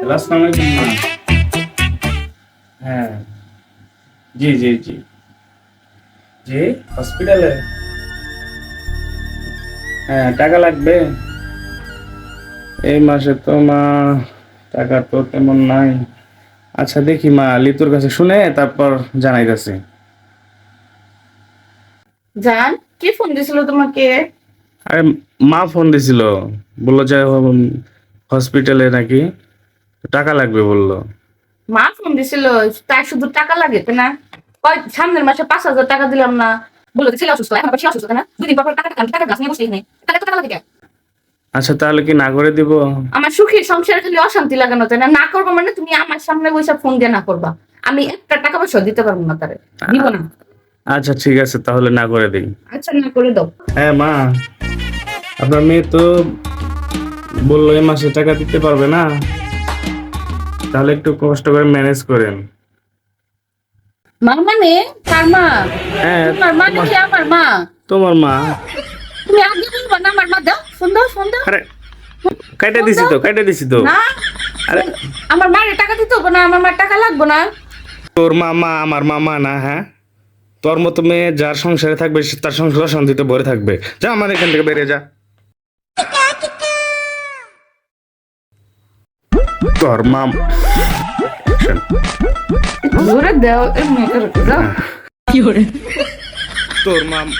Hello আসসালামু আলাইকুম হ্যাঁ জি জি জি জি হসপিটালে হ্যাঁ টাকা লাগবে এই মাসে তো মা টাকা তো তেমন নাই আচ্ছা দেখি মা লিতুর কাছে শুনে তারপর জানাইতেছি জান, কি ফোন দিছিল তোমাকে? আরে মা ফোন দিছিল। বলল যে হসপিটালে নাকি। টাকা লাগবে বলল। মা ফোন দিছিল তাই শুধু টাকা লাগে না? কয় সামনের মাসে পাঁচ হাজার টাকা দিলাম না। বলল ছেলে অসুস্থ এখন সে অসুস্থ না? দুদিন পর টাকা টাকা টাকা গাছ নিয়ে বসে নেই। তাহলে তো টাকা লাগে আচ্ছা তাহলে কি না করে দিব? আমার সুখের সংসারে খালি অশান্তি লাগানো তাই না? না করব মানে তুমি আমার সামনে বসে ফোন দিয়ে না করবা। আমি একটা টাকা পয়সা দিতে পারব না তারে। দিব না। আচ্ছা ঠিক আছে তাহলে না করে দিই। আচ্ছা না করে দাও। হ্যাঁ মা। আপনার মেয়ে তো বলল এই মাসে টাকা দিতে পারবে না। তাহলে একটু কষ্ট করে ম্যানেজ করেন। মা মানে কার মা। হ্যাঁ তোমার মা নাকি আমার মা? তোমার মা। তুমি আগে বলবা না আমার মা দাও সুন্দর সুন্দর আরে কাইটা দিছি তো কাইটা দিছি তো। না আরে আমার মায়ের টাকা দিতে হবে না আমার মার টাকা লাগবে না। তোর মামা আমার মামা না হ্যাঁ? তোর মতো মেয়ে যার সংসারে থাকবে তার সংসার শান্তিতে ভরে থাকবে। যা আমার এখান থেকে বেরিয়ে যা। Тормам. Зуредел, Эмми, е, ну, да? Юре. Тормам.